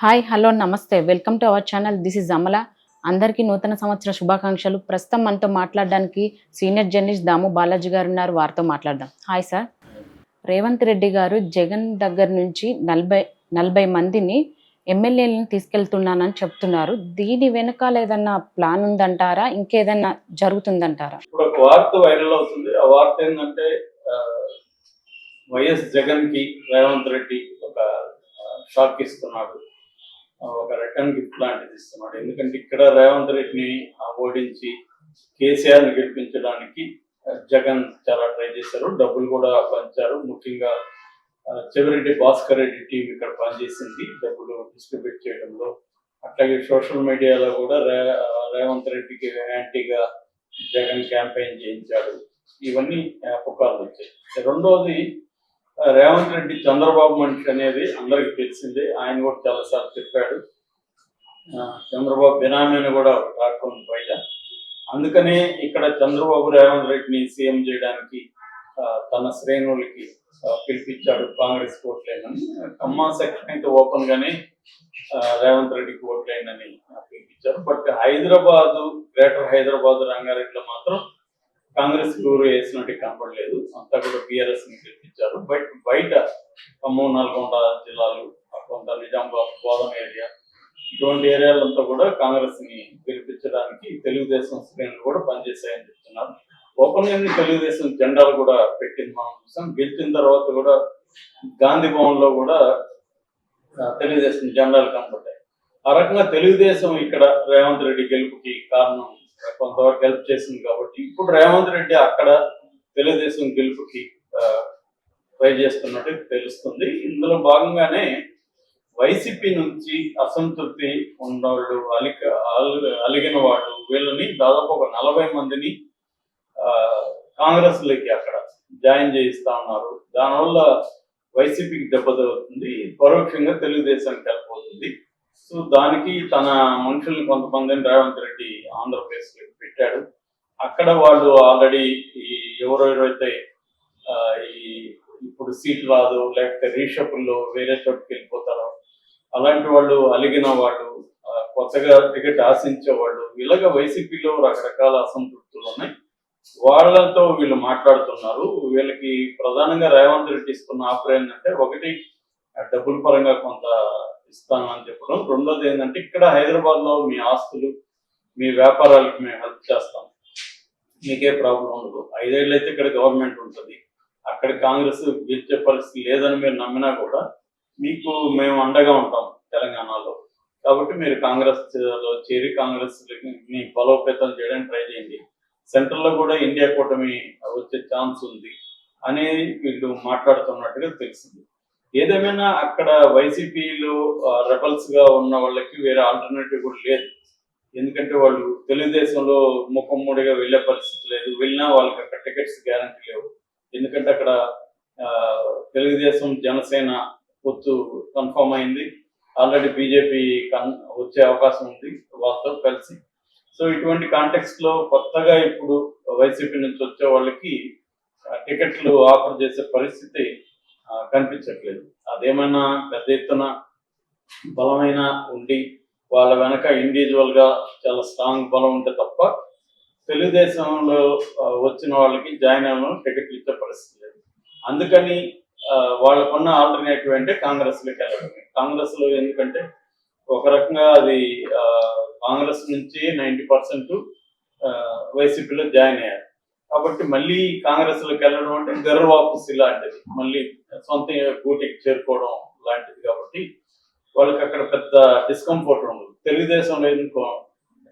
Hi hello నమస్తే. Welcome to our channel. This is Amala. అందరికీ నూతన సంవత్సర శుభాకాంక్షలు. ప్రస్తుతం మనతో మాట్లాడడానికి సీనియర్ జర్నలిస్ట్ దాము బాలాజీ గారు ఉన్నారు వారితో మాట్లాడదాం. Hi sir. రేవంత్ రెడ్డి గారు జగన్ దగ్గర నుంచి నలభై నలభై మందిని ఎమ్మెల్యేలను తీసుకెళ్తున్నానని చెప్తున్నారు. దీని వెనకాల ఏదన్నా ప్లాన్ ఉందంటారా? ఇంకేదన్నా జరుగుతుందంటారా? ఇప్పుడు ఒక వార్త వైరల్ అవుతుంది. ఆ వార్త ఏంటంటే వైఎస్ జగన్కి రేవంత్ రెడ్డి ఒక షాక్ ఇస్తున్నాడు. ఒక రిటర్న్ గిఫ్ట్ లాంటిది ఇస్తున్నాడు. ఎందుకంటే ఇక్కడ రేవంత్ రెడ్డిని ఓడించి కేసీఆర్ని గెలిపించడానికి జగన్ చాలా ట్రై చేశారు. డబ్బులు కూడా పంచారు. ముఖ్యంగా ఆ, చెవిరెడ్డి భాస్కర్ రెడ్డి టీం ఇక్కడ పనిచేసింది. డబ్బులు డిస్ట్రిబ్యూట్ చేయడంలో. అట్లాగే సోషల్ మీడియాలో కూడా రే రేవంత్ రెడ్డికి యాంటీగా జగన్ క్యాంపెయిన్ చేయించాడు. ఇవన్నీ పుకార్లు వచ్చాయి. రెండోది రేవంత్ రెడ్డి చంద్రబాబు మనిషి అనేది అందరికి తెలిసిందే. ఆయన కూడా చాలాసార్లు చెప్పాడు. ఆ, చంద్రబాబు బినామీని కూడా రాకుండా బయట. అందుకనే ఇక్కడ చంద్రబాబు రేవంత్ రెడ్డిని సీఎం చేయడానికి తన శ్రేణులకి పిలిపించాడు కాంగ్రెస్ ఓట్లేనని. ఖమ్మం సెక్షన్ అయితే ఓపెన్ గానే రేవంత్ రెడ్డికి ఓట్లేనని పిలిపించారు. బట్ హైదరాబాద్ గ్రేటర్ హైదరాబాద్ రంగారెడ్డిలో మాత్రం కాంగ్రెస్ ఊరు వేసినట్టు కనపడలేదు అంతా కూడా బీఆర్ఎస్ని గెలిపించారు. బట్ బయట ఖమ్మం నల్గొండ జిల్లాలు కొంత నిజామాబాద్ గోదాం ఏరియా ఇటువంటి ఏరియాలంతా కూడా కాంగ్రెస్ని గెలిపించడానికి తెలుగుదేశం శ్రేణులు కూడా పనిచేశాయని చెప్తున్నారు. ఓపెన్లీ తెలుగుదేశం జెండాలు కూడా పెట్టింది మనం చూసాం. గెలిచిన తర్వాత కూడా గాంధీ భవన్లో కూడా తెలుగుదేశం జెండాలు కనపడ్డాయి ఆ రకంగా తెలుగుదేశం ఇక్కడ రేవంత్ రెడ్డి గెలుపుకి కారణం కొంతవరకు హెల్ప్ చేసింది కాబట్టి. ఇప్పుడు రేవంత్ రెడ్డి అక్కడ తెలుగుదేశం గెలుపుకి ట్రై చేస్తున్నట్టు తెలుస్తుంది. ఇందులో భాగంగానే వైసీపీ నుంచి అసంతృప్తి ఉన్నవాళ్ళు అలిక అలి- అలిగిన వాళ్ళు వీళ్ళని దాదాపు ఒక నలభై మందిని కాంగ్రెస్లోకి కాంగ్రెస్లోకి అక్కడ జాయిన్ చేయిస్తా ఉన్నారు. దానివల్ల వైసీపీకి దెబ్బ తగ్గుతుంది పరోక్షంగా తెలుగుదేశానికి వెళ్ళిపోతుంది సో దానికి తన మనుషుల్ని కొంతమందిని రేవంత్ రెడ్డి ఆంధ్రప్రదేశ్ పెట్టాడు. అక్కడ వాళ్ళు ఆల్రెడీ ఈ ఎవరెవరైతే ఈ ఇప్పుడు సీట్ రాదు లేకపోతే రీషఫుల్లో వేరే చోటుకి వెళ్ళిపోతారో అలాంటి వాళ్ళు అలిగిన వాళ్ళు కొత్తగా టికెట్ ఆశించే వాళ్ళు ఇలాగ వైసీపీలో రకరకాల అసంతృప్తులు ఉన్నాయి. వాళ్ళతో వీళ్ళు మాట్లాడుతున్నారు. వీళ్ళకి ప్రధానంగా రేవంత్ రెడ్డి ఇస్తున్న ఆఫర్ ఏంటంటే ఒకటి డబ్బుల పరంగా కొంత ఇస్తాను అని చెప్పడం. రెండోది ఏంటంటే ఇక్కడ హైదరాబాద్లో మీ ఆస్తులు మీ వ్యాపారాలకు మేము హెల్ప్ చేస్తాం. మీకే ప్రాబ్లం ఉండదు. ఐదేళ్ళు అయితే ఇక్కడ గవర్నమెంట్ ఉంటుంది. అక్కడ కాంగ్రెస్ గెలిచే పరిస్థితి లేదని మీరు నమ్మినా కూడా మీకు మేము అండగా ఉంటాం తెలంగాణలో. కాబట్టి మీరు కాంగ్రెస్లో చేరి కాంగ్రెస్ మీ బలోపేతం చేయడానికి ట్రై చేయండి. సెంట్రల్లో కూడా ఇండియా కూటమి వచ్చే ఛాన్స్ ఉంది అనేది వీళ్ళు మాట్లాడుతున్నట్టుగా తెలిసింది ఏదేమైనా అక్కడ వైసీపీలో రెబల్స్గా ఉన్న వాళ్ళకి వేరే ఆల్టర్నేటివ్ కూడా లేదు. ఎందుకంటే వాళ్ళు తెలుగుదేశంలో ముఖమ్మూడిగా వెళ్ళే పరిస్థితి లేదు. వెళ్ళినా వాళ్ళకి అక్కడ టికెట్స్ గ్యారంటీ లేవు. ఎందుకంటే అక్కడ తెలుగుదేశం జనసేన పొత్తు కన్ఫర్మ్ అయింది. ఆల్రెడీ బీజేపీ కన్ వచ్చే అవకాశం ఉంది వాళ్ళతో కలిసి. సో ఇటువంటి కాంటెక్స్ట్లో కొత్తగా ఇప్పుడు వైసీపీ నుంచి వచ్చే వాళ్ళకి టికెట్లు ఆఫర్ చేసే పరిస్థితి కనిపించట్లేదు. అదేమైనా పెద్ద ఎత్తున బలమైన ఉండి వాళ్ళ వెనక ఇండివిజువల్గా చాలా స్ట్రాంగ్ బలం ఉంటే తప్ప తెలుగుదేశంలో వచ్చిన వాళ్ళకి జాయిన్ అవ్వడం టికెట్లు ఇచ్చే పరిస్థితి లేదు. అందుకని వాళ్ళకున్న ఆల్టర్నేటివ్ అంటే కాంగ్రెస్లోకి వెళ్ళడమే. కాంగ్రెస్లో ఎందుకంటే ఒక రకంగా అది కాంగ్రెస్ నుంచి నైంటీ పర్సెంట్ వైసీపీలో జాయిన్ అయ్యారు. కాబట్టి మళ్ళీ కాంగ్రెస్లోకి వెళ్ళడం అంటే గర్ర వాపసి లాంటిది మళ్ళీ సొంత గూటికి చేరుకోవడం లాంటిది కాబట్టి వాళ్ళకి అక్కడ పెద్ద డిస్కంఫర్ట్ ఉండదు. తెలుగుదేశం లేదనుకో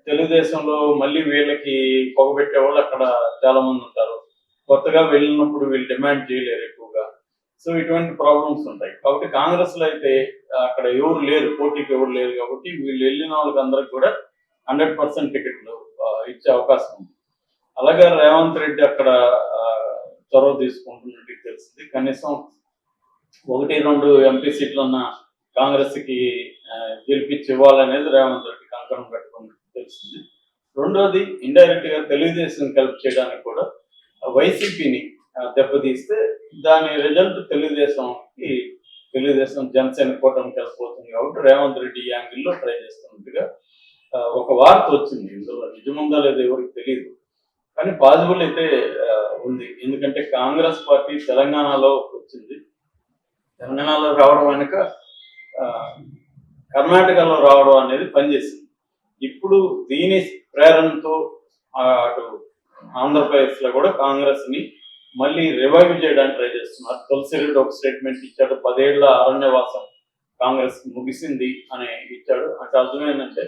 తెలుగుదేశంలో మళ్ళీ వీళ్ళకి పొగబెట్టే వాళ్ళు అక్కడ చాలా మంది ఉంటారు. కొత్తగా వెళ్ళినప్పుడు వీళ్ళు డిమాండ్ చేయలేరు ఎక్కువగా. సో ఇటువంటి ప్రాబ్లమ్స్ ఉంటాయి. కాబట్టి కాంగ్రెస్లో అయితే అక్కడ ఎవరు లేరు పోటీకి ఎవరు లేరు కాబట్టి వీళ్ళు వెళ్ళిన వాళ్ళకి అందరికి కూడా హండ్రెడ్ పర్సెంట్ టికెట్లు ఇచ్చే అవకాశం ఉంది. అలాగే రేవంత్ రెడ్డి అక్కడ చొరవ తీసుకుంటున్నట్టు తెలిసింది కనీసం ఒకటి రెండు ఎంపీ సీట్లున్న కాంగ్రెస్కి గెలిపించి ఇవ్వాలనేది రేవంత్ రెడ్డి కంకణం పెట్టుకున్నట్టు తెలిసింది రెండోది ఇండైరెక్ట్గా తెలుగుదేశం కలిపి చేయడానికి కూడా వైసీపీని దెబ్బతీస్తే దాని రిజల్ట్ తెలుగుదేశంకి తెలుగుదేశం జనసేన కూటమి కలిసిపోతుంది కాబట్టి రేవంత్ రెడ్డి యాంగిల్లో ట్రై చేస్తున్నట్టుగా ఒక వార్త వచ్చింది ఇందులో. నిజముందా లేదో ఎవరికి తెలియదు కానీ పాజిబుల్ అయితే ఉంది. ఎందుకంటే కాంగ్రెస్ పార్టీ తెలంగాణలో వచ్చింది. తెలంగాణలో రావడం వెనుక కర్ణాటకలో రావడం అనేది పనిచేసింది. ఇప్పుడు దీని ప్రేరణతో అటు ఆంధ్రప్రదేశ్లో కూడా కాంగ్రెస్ని మళ్ళీ రివైవ్ చేయడానికి ట్రై చేస్తున్నారు. తులసి రెడ్డి ఒక స్టేట్మెంట్ ఇచ్చాడు పదేళ్ళ అరణ్యవాసం కాంగ్రెస్ ముగిసింది అని ఇచ్చాడు. అంటే అర్థం ఏంటంటే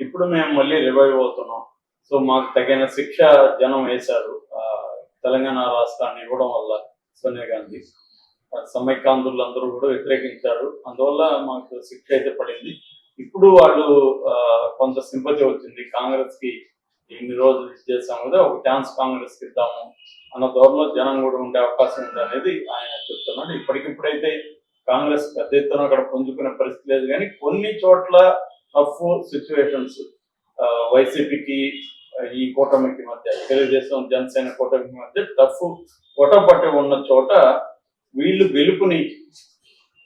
ఇప్పుడు మేము మళ్ళీ రివైవ్ అవుతున్నాం. సో మాకు తగిన శిక్ష జనం వేశారు. ఆ, తెలంగాణ రాష్ట్రాన్ని ఇవ్వడం వల్ల సోనియా గాంధీ. ఆ, సమైక్యాంధ్రులు అందరూ కూడా వ్యతిరేకించారు. అందువల్ల మాకు శిక్ష అయితే పడింది. ఇప్పుడు వాళ్ళు ఆ, కొంత సింపతి వచ్చింది. కాంగ్రెస్కి ఇన్ని రోజులు చేశాము కదా ఒక ఛాన్స్ కాంగ్రెస్కి ఇద్దాము అన్న దూరంలో జనం కూడా ఉండే అవకాశం ఉంది అనేది ఆయన చెప్తున్నాడు. ఇప్పటికిప్పుడైతే కాంగ్రెస్ పెద్ద ఎత్తున అక్కడ పుంజుకునే పరిస్థితి లేదు. కానీ కొన్ని చోట్ల టఫ్ సిచ్యువేషన్స్ వైసీపీకి ఈ కూటమికి మధ్య తెలుగుదేశం జనసేన కూటమికి మధ్య టఫ్ కొట్టపట్టి ఉన్న చోట వీళ్ళు గెలుపుని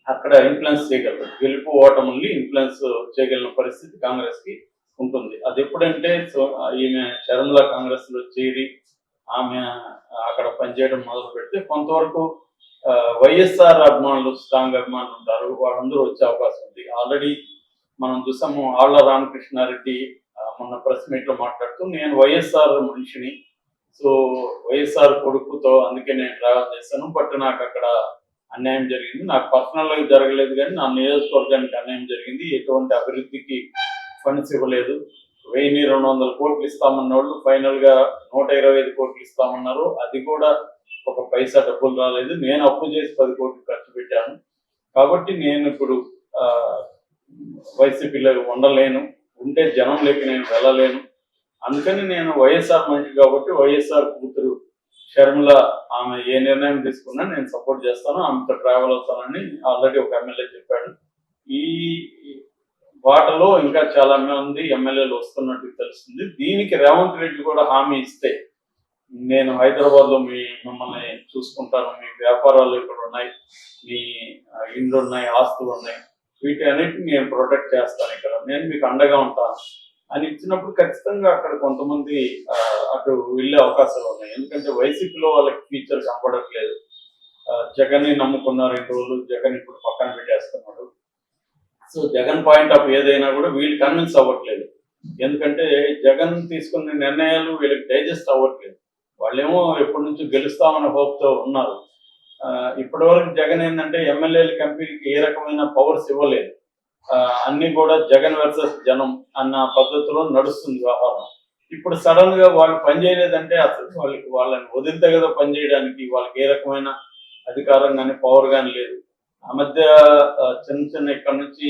అక్కడ ఇన్ఫ్లుయెన్స్ చేయగలరు. గెలుపు ఓటముల్ని ఇన్ఫ్లుయెన్స్ చేయగలిగిన పరిస్థితి కాంగ్రెస్కి ఉంటుంది. అది ఎప్పుడంటే సో ఈమె షర్మిల కాంగ్రెస్లో చేరి ఆమె అక్కడ పనిచేయడం మొదలు పెడితే కొంతవరకు వైఎస్ఆర్ అభిమానులు స్ట్రాంగ్ అభిమానులు ఉంటారు. వాళ్ళందరూ వచ్చే అవకాశం ఉంది. ఆల్రెడీ మనం చూసాము ఆళ్ళ రామకృష్ణారెడ్డి మొన్న ప్రెస్ మీట్లో మాట్లాడుతూ నేను వైఎస్ఆర్ మనిషిని సో వైఎస్ఆర్ కొడుకుతో అందుకే నేను ట్రావెల్ చేశాను బట్ నాకు అక్కడ అన్యాయం జరిగింది. నాకు పర్సనల్గా జరగలేదు కానీ నా నియోజకవర్గానికి అన్యాయం జరిగింది. ఎటువంటి అభివృద్ధికి ఫండ్స్ ఇవ్వలేదు. వెయ్యి రెండు వందల కోట్లు ఇస్తామన్న వాళ్ళు ఫైనల్గా నూట ఇరవై ఐదు కోట్లు ఇస్తామన్నారు. అది కూడా ఒక పైసా డబ్బులు రాలేదు. నేను అప్పు చేసి పది కోట్లు ఖర్చు పెట్టాను. కాబట్టి నేను ఇప్పుడు వైసీపీలో ఉండలేను. ఉంటే జనం లేక నేను వెళ్ళలేను. అందుకని నేను వైఎస్ఆర్ మంచి కాబట్టి వైఎస్ఆర్ కూతురు షర్మిల ఆమె ఏ నిర్ణయం తీసుకున్నా నేను సపోర్ట్ చేస్తాను. ఆమెతో ట్రావెల్ అవుతానని ఆల్రెడీ ఒక ఎమ్మెల్యే చెప్పాడు. ఈ వాటలో ఇంకా చాలా మంది ఎమ్మెల్యేలు వస్తున్నట్టు తెలుస్తుంది. దీనికి రేవంత్ రెడ్డి కూడా హామీ ఇస్తే నేను హైదరాబాద్లో మీ మిమ్మల్ని చూసుకుంటాను. మీ వ్యాపారాలు ఇక్కడ ఉన్నాయి. మీ ఇండ్లు ఉన్నాయి ఆస్తులు ఉన్నాయి. వీటి అన్నిటిని నేను ప్రొటెక్ట్ చేస్తాను ఇక్కడ. నేను మీకు అండగా ఉంటాను. అని ఇచ్చినప్పుడు ఖచ్చితంగా అక్కడ కొంతమంది అటు వెళ్ళే అవకాశాలు ఉన్నాయి. ఎందుకంటే వైసీపీలో వాళ్ళకి ఫ్యూచర్ కనపడట్లేదు జగన్ని నమ్ముకున్నారు రెండు రోజులు జగన్ ఇప్పుడు పక్కన పెట్టేస్తున్నాడు. సో జగన్ పాయింట్ ఆఫ్ ఏదైనా కూడా వీళ్ళు కన్విన్స్ అవ్వట్లేదు. ఎందుకంటే జగన్ తీసుకున్న నిర్ణయాలు వీళ్ళకి డైజెస్ట్ అవ్వట్లేదు. వాళ్ళేమో ఎప్పటి నుంచో గెలుస్తామనే హోప్తో ఉన్నారు. ఇప్పటి వరకు జగన్ ఏంటంటే ఎమ్మెల్యేలకి ఎంపీలకి ఏ రకమైన పవర్స్ ఇవ్వలేదు. అన్ని కూడా జగన్ వర్సెస్ జనం అన్న పద్ధతిలో నడుస్తుంది వ్యవహారం. ఇప్పుడు సడన్గా వాళ్ళు పని చేయలేదంటే అసలు వాళ్ళకి వాళ్ళని వదిలితే కదా పని చేయడానికి వాళ్ళకి ఏ రకమైన అధికారం కానీ పవర్ కానీ లేదు. ఆ మధ్య చిన్న చిన్న ఇక్కడ నుంచి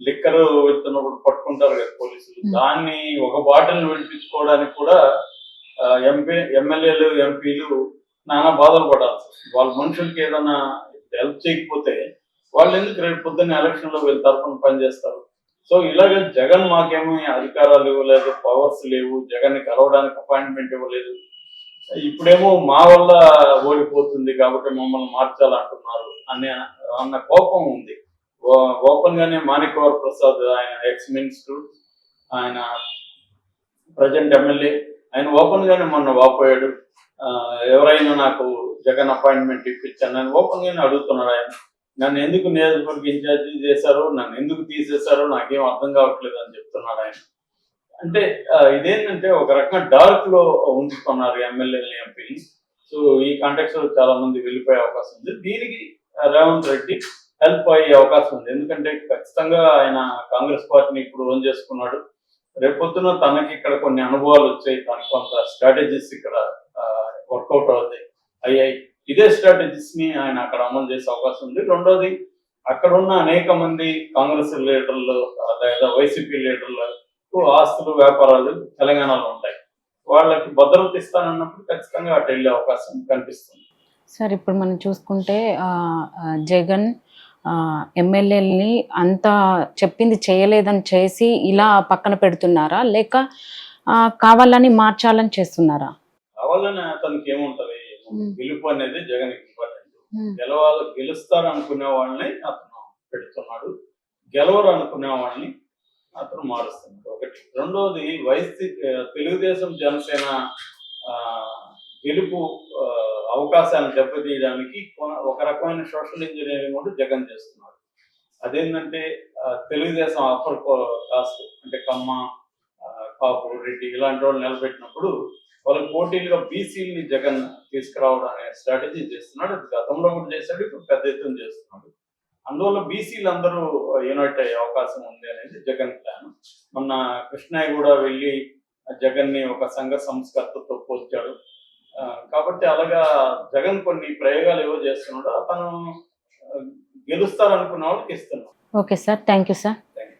లిక్కర్ వెళ్తున్నప్పుడు పట్టుకుంటారు కదా పోలీసులు. దాన్ని ఒక బాటిల్ విడిపించుకోవడానికి కూడా ఎంపీ ఎమ్మెల్యేలు ఎంపీలు నానా బాధలు పడాల్సి వాళ్ళ మనుషులకి ఏదైనా హెల్ప్ చేయకపోతే వాళ్ళు ఎందుకు రేపు పొద్దున్న ఎలక్షన్లో వీళ్ళ తరఫున పనిచేస్తారు సో ఇలాగే జగన్ మాకేమీ అధికారాలు ఇవ్వలేదు పవర్స్ లేవు జగన్ కలవడానికి అపాయింట్మెంట్ ఇవ్వలేదు. ఇప్పుడేమో మా వల్ల ఓడిపోతుంది కాబట్టి మమ్మల్ని మార్చాలంటున్నారు అనే అన్న కోపం ఉంది. ఓపెన్ గానే మాణిక్యవర్ ప్రసాద్ ఆయన ఎక్స్ మినిస్టర్ ఆయన ప్రజెంట్ ఎమ్మెల్యే ఆయన ఓపెన్ గానే మొన్న వాపోయాడు. ఎవరైనా నాకు జగన్ అపాయింట్మెంట్ ఇప్పించాను నేను ఓపెన్ గానే అడుగుతున్నాడు ఆయన. నన్ను ఎందుకు నియోజకవర్గ ఇన్ఛార్జి చేశారు? నన్ను ఎందుకు తీసేశారో? నాకేం అర్థం కావట్లేదు అని చెప్తున్నాడు ఆయన. అంటే ఇదేంటంటే ఒక రకంగా డార్క్లో ఉంచుకున్నారు ఎమ్మెల్యేలు ఎంపీని సో ఈ కాంటాక్ట్స్లో చాలా మంది వెళ్ళిపోయే అవకాశం ఉంది. దీనికి రేవంత్ రెడ్డి హెల్ప్ అయ్యే అవకాశం ఉంది. ఎందుకంటే ఖచ్చితంగా ఆయన కాంగ్రెస్ పార్టీని ఇప్పుడు ఓన్ చేసుకున్నాడు. రేపొద్దున తనకి ఇక్కడ కొన్ని అనుభవాలు వచ్చాయి. తనకు కొంత స్ట్రాటజీస్ ఇక్కడ వర్కౌట్ అవుతాయి. అయ్యాయి. ఇదే స్ట్రాటజీస్ని ఆయన అక్కడ అమలు చేసే అవకాశం ఉంది. రెండోది అక్కడ ఉన్న అనేక మంది కాంగ్రెస్ లీడర్లు లేదా వైసీపీ లీడర్లకు ఆస్తులు వ్యాపారాలు తెలంగాణలో ఉంటాయి. వాళ్ళకి భద్రత ఇస్తానన్నప్పుడు ఖచ్చితంగా అటు వెళ్ళే అవకాశం కనిపిస్తుంది. సార్ ఇప్పుడు మనం చూసుకుంటే జగన్ ఎమ్మెల్యేలని అంత చెప్పింది చేయలేదని చేసి ఇలా పక్కన పెడుతున్నారా? లేక కావాలని మార్చాలని చేస్తున్నారా? కావాలని అతనికి ఏముంటది. గెలుపు అనేది జగన్ ఇంపార్టెంట్. గెలవాలి గెలుస్తారు అనుకునే వాళ్ళని అతను పెడుతున్నాడు. గెలవరు అనుకునే వాళ్ళని అతను మారుస్తున్నాడు. ఒకటి. రెండోది వైసీ తెలుగుదేశం జనసేన ఆ, గెలుపు అవకాశాలను దెబ్బతీయడానికి కొన- ఒక రకమైన సోషల్ ఇంజనీరింగ్ కూడా జగన్ చేస్తున్నాడు. అదేంటంటే తెలుగుదేశం అప్పర్ కాస్ట్ అంటే కమ్మ కాపు రెడ్డి ఇలాంటి వాళ్ళు నిలబెట్టినప్పుడు వాళ్ళకి పోటీలుగా బీసీని జగన్ తీసుకురావడం అనే స్ట్రాటజీ చేస్తున్నాడు. గతంలో కూడా చేశాడు ఇప్పుడు పెద్ద ఎత్తున చేస్తున్నాడు. అందువల్ల బీసీలు అందరూ యూనైట్ అయ్యే అవకాశం ఉంది అనేది జగన్ ప్లాన్. మొన్న కృష్ణయ్య కూడా వెళ్ళి జగన్ని ఒక సంఘ సంస్కర్తతో పోల్చాడు. కాబట్టి అలాగా జగన్ కొన్ని ప్రయోగాలు ఏవో చేస్తున్నాడు అతను గెలుస్తారనుకున్న వాళ్ళకి ఇస్తున్నాడు okay sir thank you sir.